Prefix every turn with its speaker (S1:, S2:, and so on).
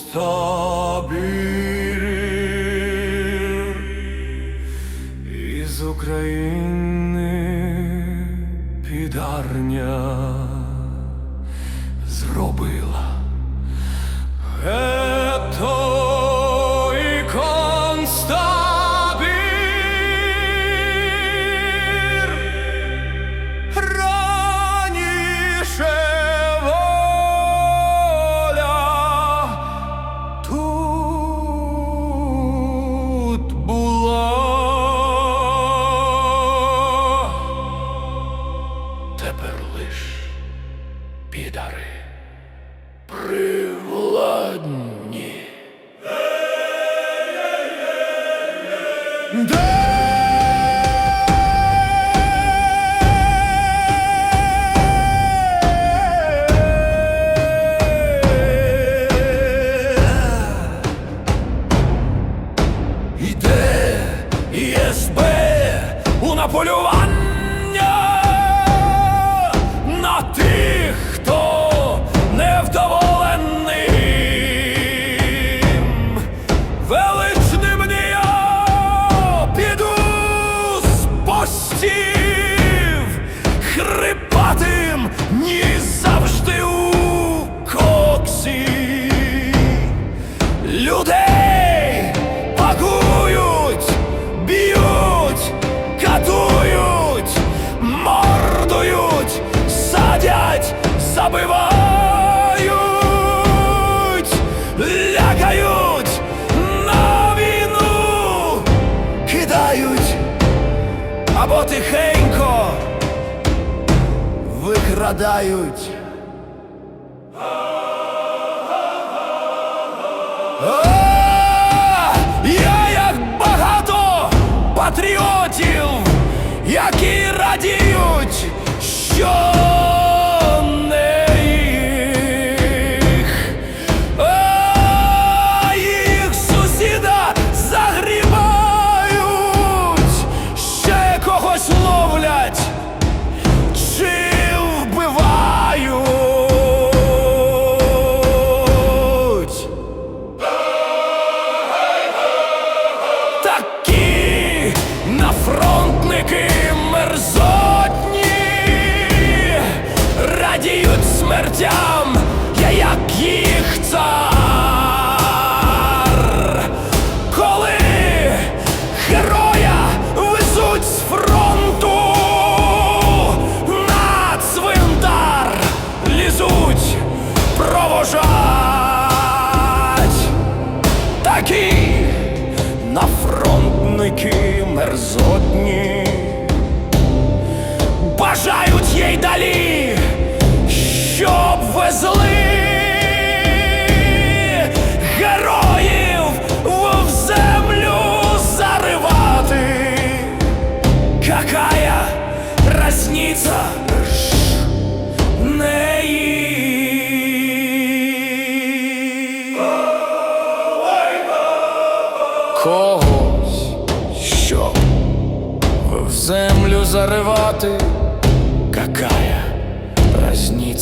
S1: табір із України підарня зробила Тепер лиш підари. Привладні. Іде ЄСБ у наполювання або тихенько викрадають. А, Я як багато патріотів, які радіють, що когось ловлять чи вбивають. Такі нафронтники мерзотні радіють смертям, я як їх цар. Такі нафронтники мерзотні. Бажають їй далі, щоб везли когось, щоб в землю заривати. Какая не